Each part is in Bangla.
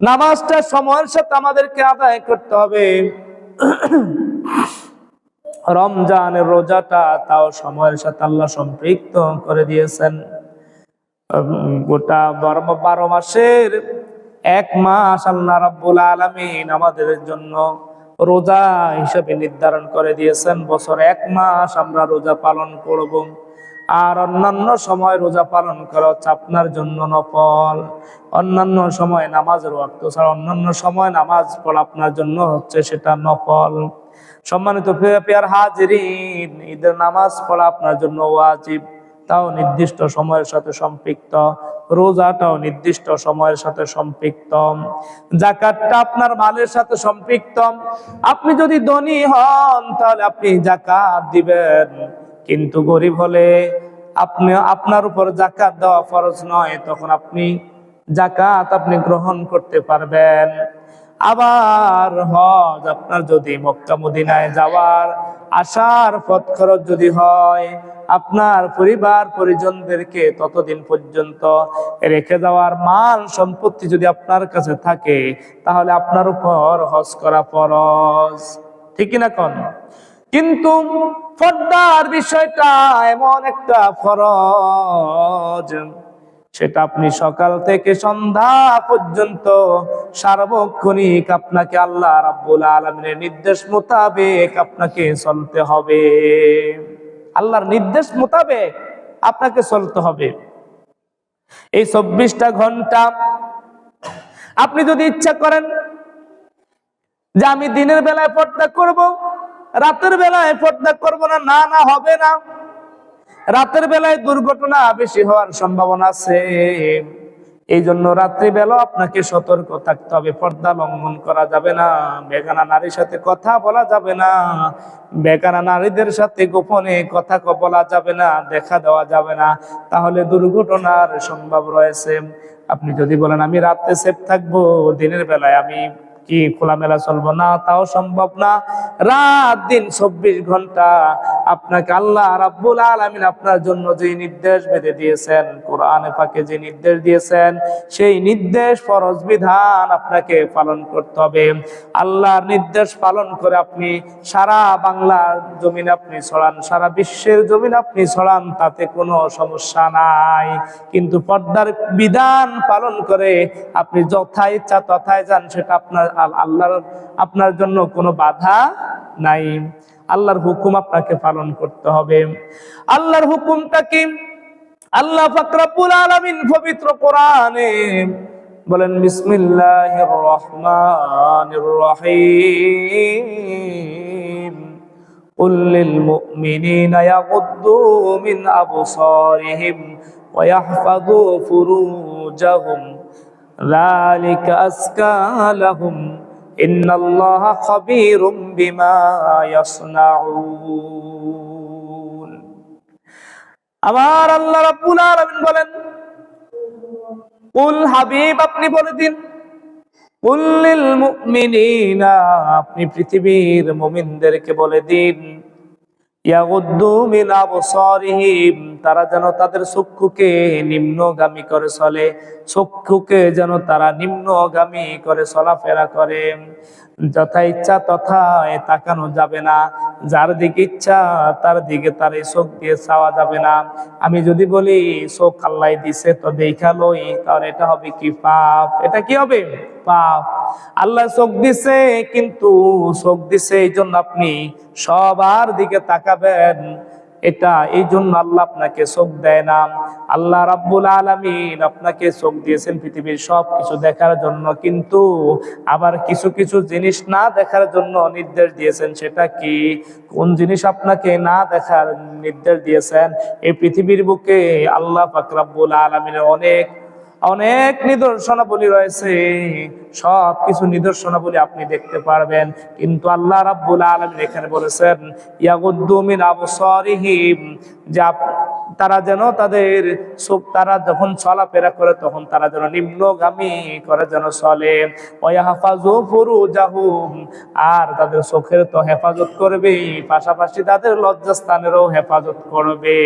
নামাজটা সময়ের সাথে আমাদেরকে আদায় করতে হবে। রমজানের রোজাটা তাও সময়ের সাথে আল্লাহ সম্পৃক্ত করে দিয়েছেন। গোটা বারো মাসের এক মাস আল্লাহ রাব্বুল আলামিন আমাদের জন্য রোজা হিসেবে নির্ধারণ করে দিয়েছেন। বছর এক মাস আমরা রোজা পালন করব। আর অন্যান্য সময় রোজা পালন করা হচ্ছে আপনার জন্য নফল। অন্যান্য সময় নামাজের ওয়াক্ত ছাড়া অন্যান্য সময় নামাজ পড়া আপনার জন্য হচ্ছে সেটা নফল। সম্মানিত পেয়ার হাজিরিন, ঈদের নামাজ পড়া আপনার জন্য ওয়াজিব। তাও নির্দিষ্ট সময়ের সাথে সম্পৃক্ত। রোজাটাও নির্দিষ্ট সময়ের সাথে সম্পৃক্ত। জাকাতটা আপনার মালের সাথে সম্পৃক্ত। আপনি যদি ধনী হন, তাহলে আপনি জাকাত দিবেন। কিন্তু গরিব হলে আপনি, আপনার উপর জাকাত দেওয়া ফরজ নয়, তখন আপনি জাকাত আপনি গ্রহণ করতে পারবেন। আবার হজ আপনার যদি মক্কা মদিনায় যাওয়ার আসার পথ খরচ যদি হয়, আপনার পরিবার পরিজনদেরকে ততদিন পর্যন্ত রেখে যাওয়ার মাল সম্পত্তি যদি আপনার কাছে থাকে, তাহলে আপনার উপর হজ করা ফরজ। ঠিক না কোন? কিন্তু পর্দার বিষয়টা এমন একটা ফরজ। সেটা আপনি সকাল থেকে সন্ধ্যা পর্যন্ত সার্বক্ষণিক আপনাকে আল্লাহ রাব্বুল আলমিনের নির্দেশ মোতাবেক আপনাকে চলতে হবে। আল্লাহর নির্দেশ মোতাবেক আপনাকে চলতে হবে। এই চব্বিশটা ঘণ্টা আপনি যদি ইচ্ছা করেন যে আমি দিনের বেলায় পর্দা করব রাতের বেলায় পর্দা করব না না না, হবে না। রাতের বেলায় দুর্ঘটনা বেশি হওয়ার সম্ভাবনা আছে। এই জন্য রাত্রি বেলা আপনাকে সতর্ক থাকতে হবে, পর্দা লঙ্ঘন করা যাবে না, বেগানা নারীর সাথে কথা বলা যাবে না, বেগানা নারীদের সাথে গোপনে কথা বলা যাবে না, দেখা দেওয়া যাবে না। তাহলে দুর্ঘটনার সম্ভব রয়েছে। আপনি যদি বলেন, আমি রাতে সেফ থাকব, দিনের বেলায় আমি কি খোলামেলা চলবো না, তাও সম্ভব না। রাত দিন চব্বিশ ঘণ্টা আপনাকে আল্লাহ রাব্বুল আলামিন আপনার জন্য যে নির্দেশ বেঁধে দিয়েছেন, কোরআনে পাকে যে নির্দেশ দিয়েছেন, সেই নির্দেশ ফরজ বিধান আপনাকে পালন করতে হবে। আল্লাহর নির্দেশ পালন করে আপনি সারা বাংলার জমিন আপনি ছড়ান, সারা বিশ্বের জমিন আপনি ছড়ান, তাতে কোনো সমস্যা নাই। কিন্তু পর্দার বিধান পালন করে আপনি যথায় ইচ্ছা তথায় যান, সেটা আপনার আল্লাহর আপনার জন্য কোনো বাধা নাই আল্লাহর হুকুম আপনাকে পালন করতে হবে আল্লাহর হুকুমটা কি আল্লাহ ফাকরাবুল আলামিন পবিত্র কোরআনে বলেন বিসমিল্লাহির রহমানির রহিম قل للمؤمنين يغضوا من أبصارهم ويحفظوا فروجهم ذلك أزكى لهم إن الله خبير بما يصنعون আমার আল্লাহ রাব্বুল আলামিন বলেন কুল হাবিব আপনি বলে দিন কুল্লিল মুমিনিনা আপনি পৃথিবীর মুমিনদেরকে বলে দিন ইয়াগুদ্দু মিন আবসারিহিম তারা যেন তাদের চক্ষুকে নিম্নগামী করে চলে, চক্ষুকে যেন তারা নিম্নগামী করে চলাফেরা করে। যথা ইচ্ছা তথা তাকানো যাবে না। যার দিকে ইচ্ছা, তার দিকে তার এই চোখ দিয়ে চাওয়া যাবে না। আমি যদি বলি চোখ আল্লাহ দিছে, তো দেখা লই, তাহলে এটা হবে কি পাপ? এটা কি হবে? পাপ। আল্লাহ চোখ দিছে, কিন্তু চোখ দিছে এই জন্য আপনি সবার দিকে তাকাবেন। এটা, এই জন্য আল্লাহ আপনাকে চোখ দেয় না। আল্লাহ রাব্বুল আলমিন আপনাকে চোখ দিয়েছেন পৃথিবীর সব কিছু দেখার জন্য, কিন্তু আবার কিছু কিছু জিনিস না দেখার জন্য নির্দেশ দিয়েছেন, সেটা কি? কোন জিনিস আপনাকে না দেখার নির্দেশ দিয়েছেন? এই পৃথিবীর বুকে আল্লাহ ফাকরাবুল আলমিনের অনেক অনেক নিদর্শনাবলী রয়েছে। সব কিছু নিদর্শনাবলী আপনি দেখতে পারবেন। কিন্তু আল্লাহ রাব্বুল আলম এখানে বলেছেন ইয়াগুদ্দুমিন আবসারিহিম যে তারা যেন তাদের চোখ তারা যখন চলাফেরা করে তখন তারা যেন নিম্নগামী করে যেন চলে। আর তাদের চোখের তো হেফাজত করবে, পাশাপাশি তাদের লজ্জাস্থানেরও হেফাজত করবে।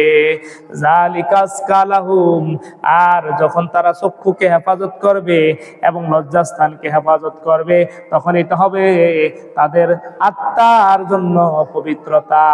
আর যখন তারা চক্ষুকে হেফাজত করবে এবং লজ্জাস্থানকে হেফাজত করবে, তখন এটা হবে তাদের আত্মার জন্য পবিত্রতা।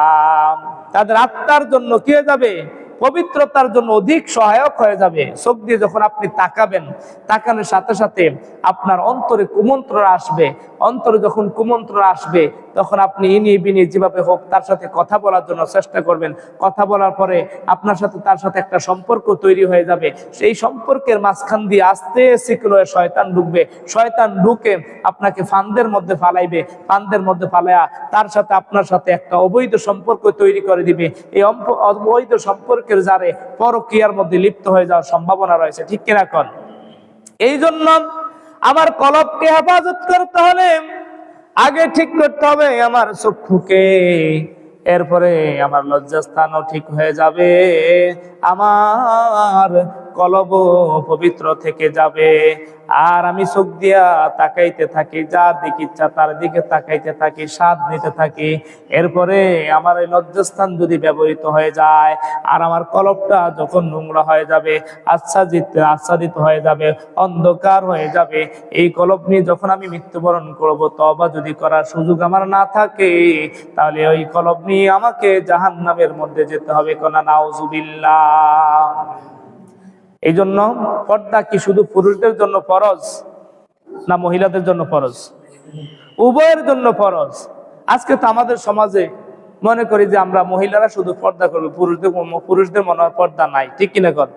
তাদের আত্মার জন্য কে যাবে? পবিত্রতার জন্য অধিক সহায়ক হয়ে যাবে। চোখ দিয়ে যখন আপনি তাকাবেন, তাকানোর সাথে সাথে আপনার অন্তরে কুমন্ত্রণ আসবে। অন্তরে যখন কুমন্ত্রণ আসবে, তখন আপনি ইনি বিনি যেভাবে হোক তার সাথে কথা বলার জন্য চেষ্টা করবেন। কথা বলার পরে আপনার সাথে তার সাথে একটা সম্পর্ক তৈরি হয়ে যাবে। সেই সম্পর্কের মাঝখান দিয়ে আস্তে শিখলো শয়তান ঢুকবে। শয়তান ঢুকে আপনাকে ফান্দের মধ্যে ফালাইবে। ফান্দের মধ্যে ফালাইয়া তার সাথে আপনার সাথে একটা অবৈধ সম্পর্ক তৈরি করে দিবে। এই অবৈধ সম্পর্কের জারে পরক্রিয়ার মধ্যে লিপ্ত হয়ে যাওয়ার সম্ভাবনা রয়েছে, ঠিক কিনা কন? এই জন্য আমার কলবকে হেফাজত করতে হলে আগে ঠিক করতে হবে আমার চক্ষুকে, এরপরে আমার লজ্জাস্থানও ঠিক হয়ে যাবে, আমার কলব পবিত্র থেকে যাবে। আর আমি চোখ দিয়া তাকাইতে থাকি, যার দিকে ইচ্ছা তার দিকে তাকাইতে থাকি, স্বাদ নিতে থাকি। এরপরে আমার এই লজ্জাস্থান যদি ব্যবহৃত হয়ে যায়, আর আমার কলবটা যখন নোংরা হয়ে যাবে, আচ্ছাদিত আচ্ছাদিত হয়ে যাবে, অন্ধকার হয়ে যাবে, এই কলব নিয়ে যখন আমি মৃত্যুবরণ করব তবা যদি করার সুযোগ আমার না থাকে, তাহলে ওই কলব নিয়ে আমাকে জাহান নামের মধ্যে যেতে হবে। কোনা নাউজুবিল্লাহ। এই জন্য পর্দা কি শুধু পুরুষদের জন্য ফরজ না মহিলাদের জন্য ফরজ? উভয়ের জন্য ফরজ। আজকে তো আমাদের সমাজে মনে করি যে আমরা মহিলারা শুধু পর্দা করবে, পুরুষদের পুরুষদের মনে হয় পর্দা নাই, ঠিক কিনা কর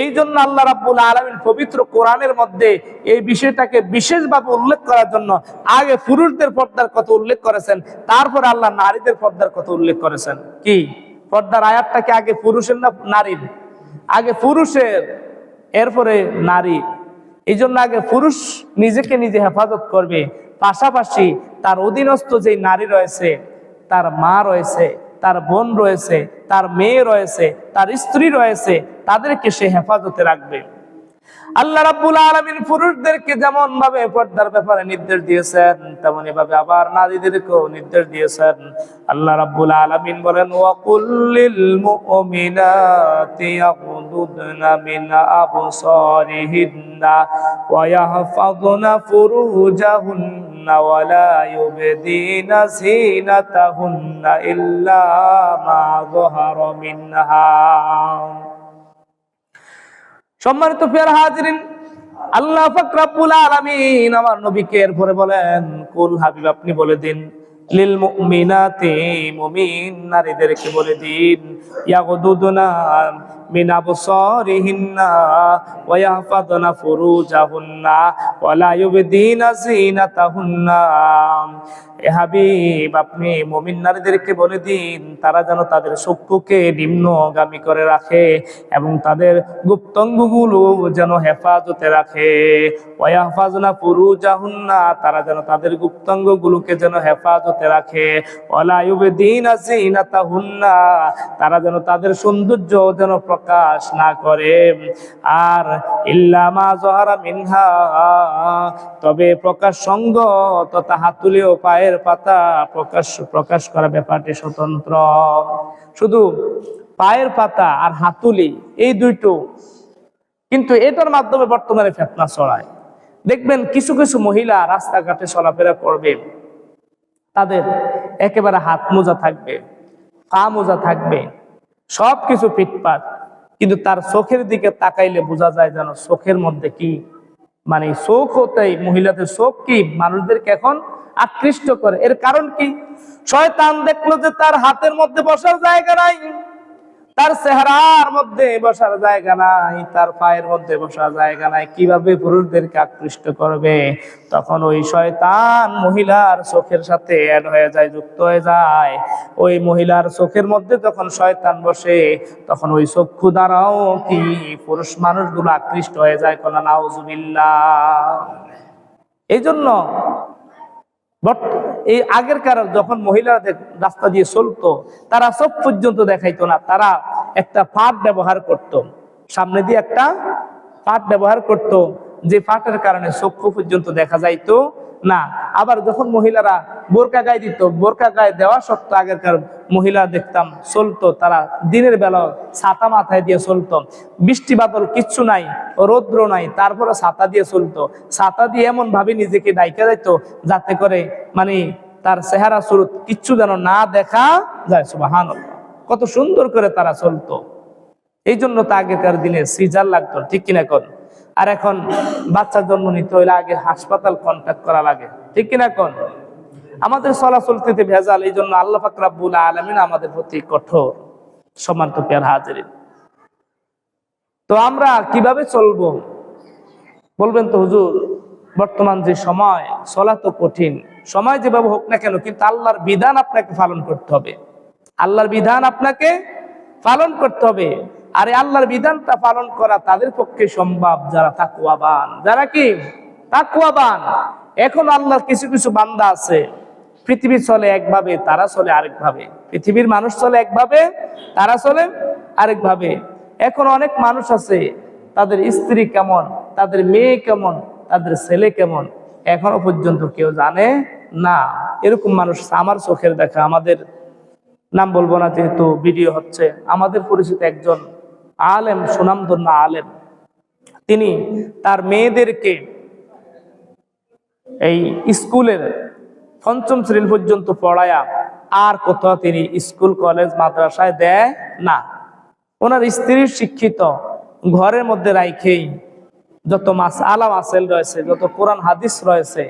এই জন্য আল্লাহ রাব্বুল আলমিন পবিত্র কোরআনের মধ্যে এই বিষয়টাকে বিশেষভাবে উল্লেখ করার জন্য আগে পুরুষদের পর্দার কথা উল্লেখ করেছেন, তারপরে আল্লাহ নারীদের পর্দার কথা উল্লেখ করেছেন। কি? পর্দার আয়াতটাকে আগে পুরুষের না নারীর? আগে পুরুষের এরপরে নারী। এই জন্য আগে পুরুষ নিজেকে নিজে হেফাজত করবে। পাশাপাশি তার অধীনস্থ যে নারী রয়েছে, তার মা রয়েছে, তার বোন রয়েছে, তার মেয়ে রয়েছে, তার স্ত্রী রয়েছে, তাদেরকে সে হেফাজতে রাখবে। আল্লাহ রাব্বুল আলামিন পুরুষদেরকে যেমন ভাবে পর্দার ব্যাপারে নির্দেশ দিয়েছেন তেমনি ভাবে আবার নারীদেরকেও নির্দেশ দিয়েছেন। আল্লাহ রাব্বুল আলামিন বলেন ওয়া কুল্লিল মুমিনাতি ইয়াগুদুদনা মিন আবসারিহিন্না ওয়া ইয়াহফাযনা ফুরুজাহুন্না ওয়া লা ইউবদিনা জিনাতাহুন্না ইল্লা মা যাহারা মিনহা। সম্মানিত ফের হাজিরিন, আল্লাহ ফাকরাবুল আলমিন আমার নবীকে এরপরে বলেন কুল হাবিব আপনি বলে দিন। লিল মুমিনাতি মুমিন, নারীদেরকে বলে দিন, ইয়াগুদুদনা মিন আবসারিহিন্না ওয়া ইয়াহফাযনা ফুরুজাহুন্না ওয়া লা ইউবদিনা জিনাতাহুন্না এ হাবিব, আপনি মুমিন নারীদেরকে বলে দিন, তারা যেন তাদের চক্ষুকে নিম্নগামী করে রাখে এবং তাদের গুপ্তঙ্গগুলো যেন হেফাজতে রাখে। ওয়াহফাজনা ফুরুজাহুন্না, তারা যেন তাদের গুপ্তাঙ্গগুলোকে যেন হেফাজতে রাখে। তারা যেন তাদের সৌন্দর্য যেন প্রকাশ না করে। আর ইল্লামা জহারা মিনহা, তবে প্রকাশ সঙ্গ তথা হাতুলেও পায়ের পাতা প্রকাশ প্রকাশ করা ব্যাপারটি স্বতন্ত্র। শুধু পায়ের পাতা আর হাতুলি, এই দুইটো। কিন্তু এটার মাধ্যমে বর্তমানে ফেতনা ছড়ায়। দেখবেন কিছু কিছু মহিলা রাস্তাঘাটে চলাফেরা করবে। তাদের একেবারে হাত মোজা থাকবে, পা মোজা থাকবে সব কিছু ফিটপাট কিন্তু তার চোখের দিকে তাকাইলে বোঝা যায় যেন চোখের মধ্যে কি? মানে চোখ হতেই মহিলাদের চোখ কি? মানুষদেরকে এখন আকৃষ্ট করে। এর কারণ কি? শয়তান দেখল যে তার হাতের মধ্যে বসার জায়গা নাই। তার চেহারার মধ্যে বসার জায়গা নাই, তার পায়ের মধ্যে বসার জায়গা নাই, কীভাবে পুরুষদেরকে আকৃষ্ট করবে? তখন ওই শয়তান মহিলার চোখের সাথে অ্যাড হয়ে যায়, যুক্ত হয়ে যায়। ওই মহিলার চোখের মধ্যে যখন শয়তান বসে, তখন ওই চক্ষু দ্বারাও কি পুরুষ মানুষগুলো আকৃষ্ট হয়ে যায়? কোন নাউজুবিল্লাহ। এই জন্য বর্ত- এই আগের কারণ যখন মহিলারা রাস্তা দিয়ে চলতো, তারা সব পর্যন্ত দেখাইতো না, তারা একটা পাট ব্যবহার করত। সামনে দিয়ে একটা পাট ব্যবহার করত, যে পাটের কারণে চক্ষু পর্যন্ত দেখা যাইতো। না, আবার যখন মহিলারা বোরকা গায়ে দিত, বোরকা গায়ে দেওয়া সত্ত্বেও আগেরকার মহিলা দেখতাম চলতো, তারা দিনের বেলা ছাতা মাথায় দিয়ে চলতো। বৃষ্টি বাদল কিচ্ছু নাই, রৌদ্র নাই তারপরে ছাতা দিয়ে চলতো। ছাতা দিয়ে এমন ভাবে নিজেকে ডাইকা যাইত যাতে করে মানে তার চেহারা স্বরূপ কিচ্ছু যেন না দেখা যায় সুবাহান কত সুন্দর করে তারা চলতো। এই জন্য তো আগেকার দিনে সিজার লাগতো, ঠিক কিনা কোন? আর এখন বাচ্চা জন্ম নিতে হইলে আগে হাসপাতাল কন্ট্যাক্ট করা লাগে। ঠিক কিনা কোন? আমাদের চলাচলতিতে ভেজাল এই জন্য আল্লাহ ফাকরাবুল আলমিন আমাদের প্রতি কঠোর। সমান্ত পেয়ার হাজিরিন। তো আমরা কীভাবে চলবো? বলবেন তো হুজুর, বর্তমান যে সময়, চলা তো কঠিন। সময় যেভাবে হোক না কেন, কিন্তু আল্লাহর বিধান আপনাকে পালন করতে হবে। আল্লাহর বিধান আপনাকে পালন করতে হবে। আর আল্লাহর বিধানটা পালন করা তাদের পক্ষে সম্ভব, যারা তাকুয়াবান যারা কি? তাকুয়াবান এখন আল্লাহর কিছু কিছু বান্দা আছে, পৃথিবী চলে একভাবে, তারা চলে আরেকভাবে। পৃথিবীর মানুষ চলে একভাবে, তারা চলে আরেকভাবে। এখন অনেক মানুষ আছে, তাদের স্ত্রী কেমন, তাদের মেয়ে কেমন, তাদের ছেলে কেমন, এখনও পর্যন্ত কেউ জানে না। এরকম মানুষ আমার চোখের দেখা, আমাদের, নাম বলব না যেহেতু, ভিডিও হচ্ছে। আমাদের পরিচিত একজন আলেম, সুনামধন্য আলেম। তিনি তার মেয়েদেরকে এই স্কুলের পঞ্চম শ্রেণি পর্যন্ত পড়ায়া আর কোথাও তিনি স্কুল, কলেজ, মাদ্রাসায় দেয় না। ওনার স্ত্রীর শিক্ষিত, ঘরের মধ্যে রাইখেই যত মাস আলাম আসেল রয়েছে, যত কোরআন, হাদিস রয়েছে,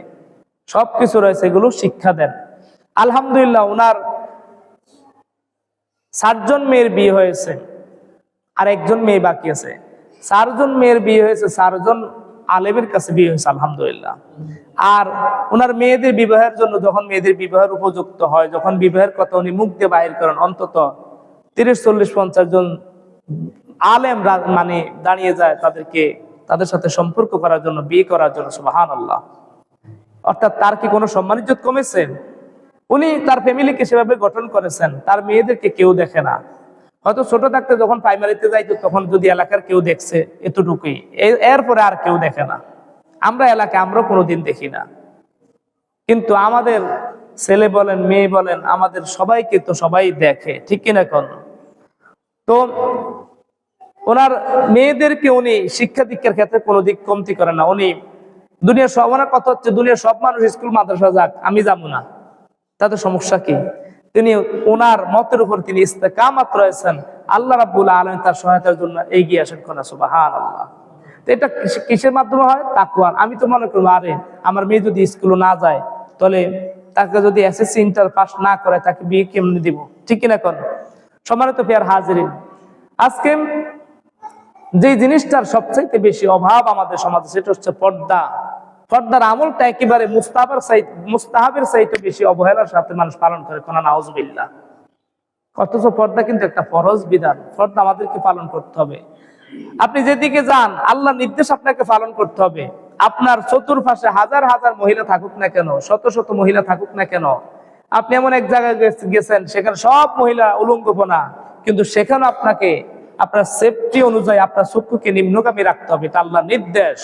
সবকিছু রয়েছে, এগুলো শিক্ষা দেন। আলহামদুলিল্লাহ, ওনার সাতজন মেয়ের বিয়ে হয়েছে। আর একজন মেয়ে বাকি আছে। চারজন মেয়ের বিয়ে হয়েছে, চারজন আলেমের কাছে বিয়ে হয়েছে, আলহামদুলিল্লাহ। আর ওনার মেয়েদের বিবাহের জন্য যখন মেয়েদের বিবাহের উপযুক্ত হয়, যখন বিবাহের কথা উনি মুখ দিয়ে বাহির করেন, অন্তত তিরিশ, চল্লিশ, পঞ্চাশ জন আলেম মানে দাঁড়িয়ে যায় তাদেরকে, তাদের সাথে সম্পর্ক করার জন্য, বিয়ে করার জন্য সুবাহান আল্লাহ অর্থাৎ তার কি কোনো সম্মান ইজ্জত কমেছে? উনি তার ফ্যামিলিকে সেভাবে গঠন করেছেন, তার মেয়েদেরকে কেউ দেখে না। হয়তো ছোট থাকতে যখন প্রাইমারিতে যাইতো, তখন যদি এলাকার কেউ দেখছে, এতটুকুই। এরপরে আর কেউ দেখে না। আমরা এলাকায় আমরা কোনোদিন দেখি না। কিন্তু আমাদের ছেলে বলেন, মেয়ে বলেন, আমাদের সবাইকে তো সবাই দেখে, ঠিক কিনা কোন? তো ওনার মেয়েদেরকে উনি শিক্ষা দীক্ষার ক্ষেত্রে কোনো দিক কমতি করে না। উনি দুনিয়ার সব, ওনার কথা হচ্ছে, দুনিয়ার সব মানুষ স্কুল, মাদ্রাসা যাক, আমি যাব না। তাতে সমস্যা কি? তিনি ওনার মতের উপর তিনি ইস্তেকামাত রয়েছেন। আল্লাহ রাব্বুল আলম তার সহায়তার জন্য এগিয়ে আসেন কোনা সুবাহান আল্লাহ তো এটা কিসের মাধ্যমে হয়? তাকুয়ার আমি তো মনে করব আরে, আমার মেয়ে যদি স্কুলে না যায়, তাহলে তাকে যদি এসএসসি ইন্টার পাস না করে, তাকে বিয়ে কেমনি দিব? ঠিক কিনা কোন? সম্মানিত পেয়ার হাজিরিন, আজকে যে জিনিসটার সবচাইতে বেশি অভাব আমাদের সমাজে, সেটা হচ্ছে পর্দা। পর্দার আমলটা একেবারে মুস্তাহাবের সাইট মুস্তাহাবের সাইটে বেশি অবহেলার সাথে মানুষ পালন করে, কোন নাউজবিল্লা অথচ পর্দা কিন্তু একটা ফরজ বিধান। পর্দা আমাদেরকে পালন করতে হবে। আপনি যেদিকে যান আল্লাহ নির্দেশ আপনাকে পালন করতে হবে। আপনার চতুর্পাশে হাজার হাজার মহিলা থাকুক না কেন, শত শত মহিলা থাকুক না কেন, আপনি এমন এক জায়গায় গেছেন, সেখানে সব মহিলা উলঙ্গপনা, কিন্তু সেখানে আপনাকে, আপনার সেফটি অনুযায়ী আপনার চক্ষুকে নিম্নগামী রাখতে হবে। এটা আল্লাহ নির্দেশ।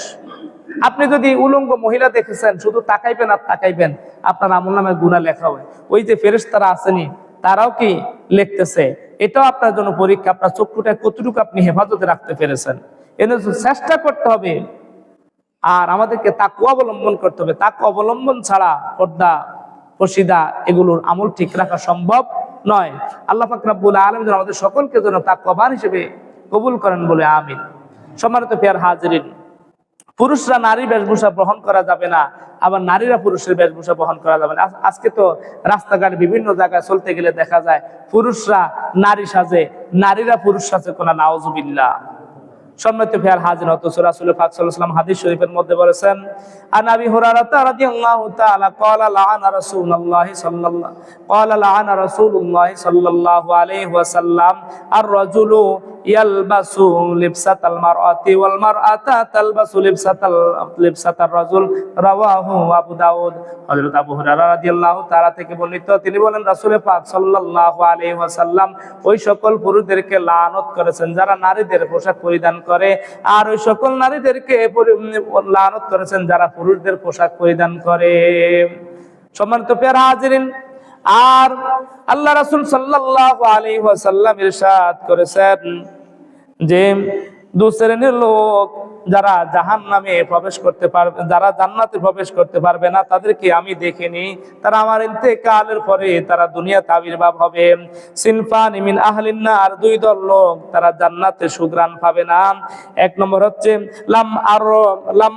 আপনি যদি উলঙ্গ মহিলা দেখেছেন, শুধু তাকাইবেন আর তাকাইবেন, আপনার আমল নামে গুণা লেখা হয়। ওই যে ফেরেশতারা আসেনি, তারাও কি লিখতেছে? এটাও আপনার জন্য পরীক্ষা, আপনার চক্ষুটা কতটুকু আপনি হেফাজতে রাখতে পেরেছেন। জন্য চেষ্টা করতে হবে। আর আমাদেরকে তাকু অবলম্বন করতে হবে। তাকু অবলম্বন ছাড়া পর্দা, পশিদা এগুলোর আমল ঠিক রাখা সম্ভব নয়। আল্লাহ ফাকরাবুল আলম যেন আমাদের সকলকে যেন তাকওয়াবান হিসেবে কবুল করেন বলে আমিন। সম্মানিত পেয়ার হাজিরিন পুরুষরা নারী বেশভূষা বহন করা যাবে না, আবার নারীরা পুরুষের বেশভূষা বহন করা যাবে না। আজকে তো রাস্তাঘাট বিভিন্ন জায়গায় চলতে গেলে দেখা যায় পুরুষরা নারী সাজে, নারীরা পুরুষ সাজে কোনা নাওজুবিল্লাহ সম্মানিত সাল্লাল্লাহু হাদিস শরীফের মধ্যে সাল্লাল্লাহু আর ইয়ালবাসু লিবসাতাল মারআতি ওয়াল মারআতা তালবাসু লিবসাতাল, লিবসাতার রাজুল, রাওয়াহু আবু দাউদ। হযরত আবু হুরায়রা রাদিয়াল্লাহু তাআলা থেকে বর্ণিত, তিনি বলেন, রাসূল পাক সাল্লাল্লাহু আলাইহি ওয়াসাল্লাম ওই সকল পুরুষদেরকে লানত করেছেন, যারা নারীদের পোশাক পরিধান করে, আর ওই সকল নারীদেরকে লানত করেছেন, যারা পুরুষদের পোশাক পরিধান করে। সম্মানিত পেয়ারা হাজিরিন, আর আল্লাহ রাসুল সাল্লাল্লাহু আলাইহি ওয়াসাল্লাম ইরশাদ করেছেন যে দু শ্রেণির লোক যারা জাহান নামে প্রবেশ করতে পারবে যারা জান্নাতে প্রবেশ করতে পারবে না, তাদেরকে আমি দেখিনি তারা আমার ইন্তেকালের পরে তারা দুনিয়াতে আবির্ভাব হবে। সিনফান ইমিন আহলিনা আর দুই দল লোক, তারা জান্নাতে সুগ্রাণ পাবে না। এক নম্বর হচ্ছে, লাম আর লাম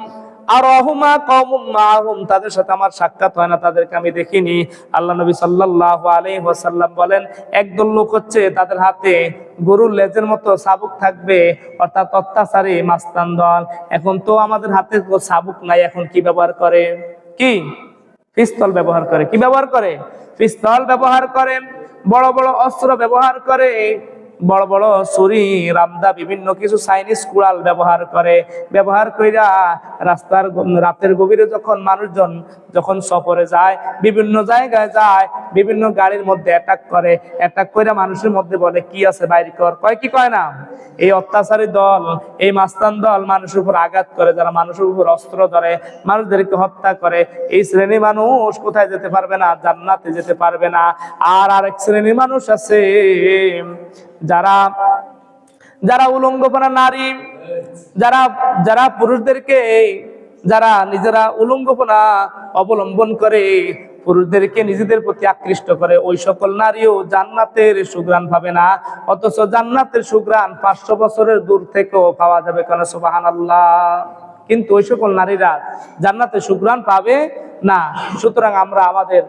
আর অহুমা কওমুম মাহুম, তাদের সাথে আমার সাক্ষাৎ হয় না, তাদেরকে আমি দেখিনি। আল্লাহ নবী সাল্লাল্লাহু আলাইহি ওয়াসাল্লাম বলেন, একদল লোক হচ্ছে তাদের হাতে গরুর লেজের মতো সাবুক থাকবে, অর্থাৎ অত্যাচারী মাস্তান দল। এখন তো আমাদের হাতে সাবুক নাই, এখন কি ব্যবহার করে? কি? পিস্তল ব্যবহার করে। কি ব্যবহার করে? পিস্তল ব্যবহার করে, বড় বড় অস্ত্র ব্যবহার করে। বড় বড় ছুরি, রামদা, বিভিন্ন কিছু চাইনিজ কুড়াল ব্যবহার করে। ব্যবহার কইরা রাস্তার রাতের গভীরে যখন মানুষজন যখন সফরে যায়, বিভিন্ন জায়গায় যায়, বিভিন্ন গাড়ির মধ্যে অ্যাটাক করে অ্যাটাক করে মানুষের মধ্যে বলে, কি আছে বাইরে কর? কয় কি কয় না? এই অত্যাচারী দল, এই মাস্তান দল মানুষের উপর আঘাত করে, যারা মানুষের উপর অস্ত্র ধরে, মানুষদেরকে হত্যা করে। এই শ্রেণি মানুষ কোথায় যেতে পারবে না? জান্নাতে যেতে পারবে না। আর আরেক শ্রেণি মানুষ আছে যারা যারা উলঙ্গপনা নারী, যারা যারা পুরুষদেরকে, যারা নিজেরা উলঙ্গপনা অবলম্বন করে, পুরুষদেরকে নিজেদের প্রতি আকৃষ্ট করে, ওই সকল নারীও জান্নাতের সুগ্রাণ পাবে না। অথচ জান্নাতের সুগ্রাণ পাঁচশো বছরের দূর থেকেও পাওয়া যাবে কেন? সুবাহান আল্লাহ কিন্তু ওই সকল নারীরা জান্নাতের সুগ্রাণ পাবে না, সুতরাং আমরা আমাদের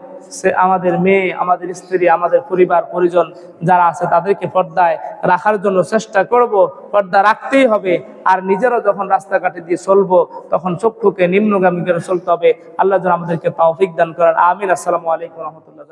আমাদের মেয়ে, আমাদের স্ত্রী, আমাদের পরিবার, পরিজন যারা আছে তাদেরকে পর্দায় রাখার জন্য চেষ্টা করব। পর্দা রাখতেই হবে আর নিজেরও যখন রাস্তাঘাটে দিয়ে চলবো, তখন চক্ষুকে নিম্নগামী করে চলতে হবে। আল্লাহ যেন আমাদেরকে তৌফিক দান করেন। আমিন। আসসালামু আলাইকুম রহমতুল্লাহ।